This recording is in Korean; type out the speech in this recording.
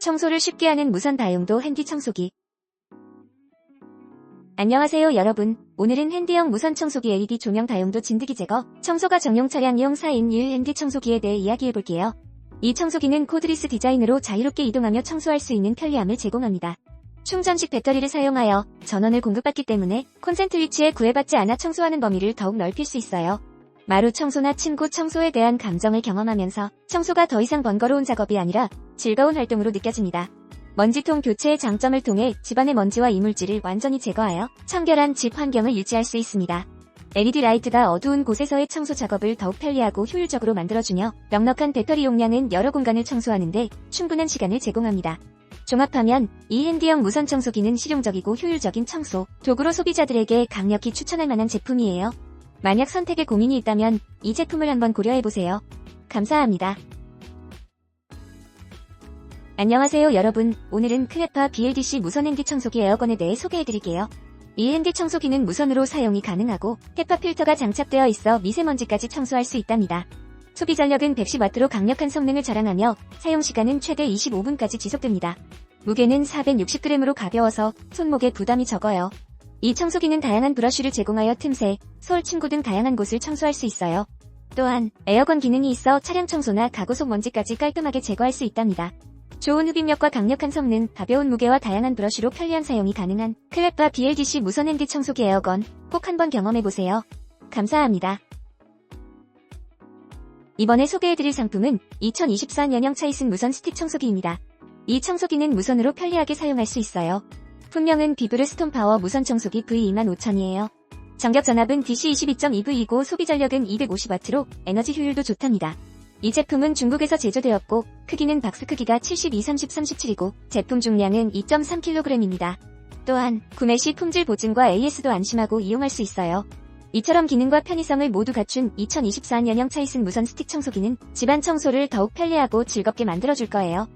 청소를 쉽게 하는 무선 다용도 핸디 청소기. 안녕하세요 여러분. 오늘은 핸디형 무선 청소기 LED 조명 다용도 진드기 제거, 청소가 정용 차량용 4인 1 핸디 청소기에 대해 이야기해볼게요. 이 청소기는 코드리스 디자인으로 자유롭게 이동하며 청소할 수 있는 편리함을 제공합니다. 충전식 배터리를 사용하여 전원을 공급받기 때문에 콘센트 위치에 구애받지 않아 청소하는 범위를 더욱 넓힐 수 있어요. 마루 청소나 침구 청소에 대한 감정을 경험하면서 청소가 더 이상 번거로운 작업이 아니라 즐거운 활동으로 느껴집니다. 먼지통 교체의 장점을 통해 집안의 먼지와 이물질을 완전히 제거하여 청결한 집 환경을 유지할 수 있습니다. LED 라이트가 어두운 곳에서의 청소 작업을 더욱 편리하고 효율적으로 만들어주며 넉넉한 배터리 용량은 여러 공간을 청소하는데 충분한 시간을 제공합니다. 종합하면 이 핸디형 무선 청소기는 실용적이고 효율적인 청소 도구로 소비자들에게 강력히 추천할 만한 제품이에요. 만약 선택에 고민이 있다면 이 제품을 한번 고려해보세요. 감사합니다. 안녕하세요 여러분. 오늘은 크레파 BLDC 무선 핸디 청소기 에어건에 대해 소개해드릴게요. 이 핸디 청소기는 무선으로 사용이 가능하고 헤파 필터가 장착되어 있어 미세먼지까지 청소할 수 있답니다. 소비 전력은 110W로 강력한 성능을 자랑하며 사용 시간은 최대 25분까지 지속됩니다. 무게는 460g으로 가벼워서 손목에 부담이 적어요. 이 청소기는 다양한 브러쉬를 제공하여 틈새, 서울 침구 등 다양한 곳을 청소할 수 있어요. 또한 에어건 기능이 있어 차량 청소나 가구 속 먼지까지 깔끔하게 제거할 수 있답니다. 좋은 흡입력과 강력한 성능, 가벼운 무게와 다양한 브러쉬로 편리한 사용이 가능한 클랩바 BLDC 무선 핸디 청소기 에어건 꼭 한번 경험해보세요. 감사합니다. 이번에 소개해드릴 상품은 2024년형 차이슨 무선 스틱 청소기입니다. 이 청소기는 무선으로 편리하게 사용할 수 있어요. 품명은 비브르 스톤 파워 무선 청소기 V25000이에요. 전격 전압은 DC22.2V이고 소비 전력은 250W로 에너지 효율도 좋답니다. 이 제품은 중국에서 제조되었고 크기는 박스 크기가 72, 30, 37이고 제품 중량은 2.3kg입니다. 또한 구매 시 품질 보증과 AS도 안심하고 이용할 수 있어요. 이처럼 기능과 편의성을 모두 갖춘 2024년형 차이슨 무선 스틱 청소기는 집안 청소를 더욱 편리하고 즐겁게 만들어줄 거예요.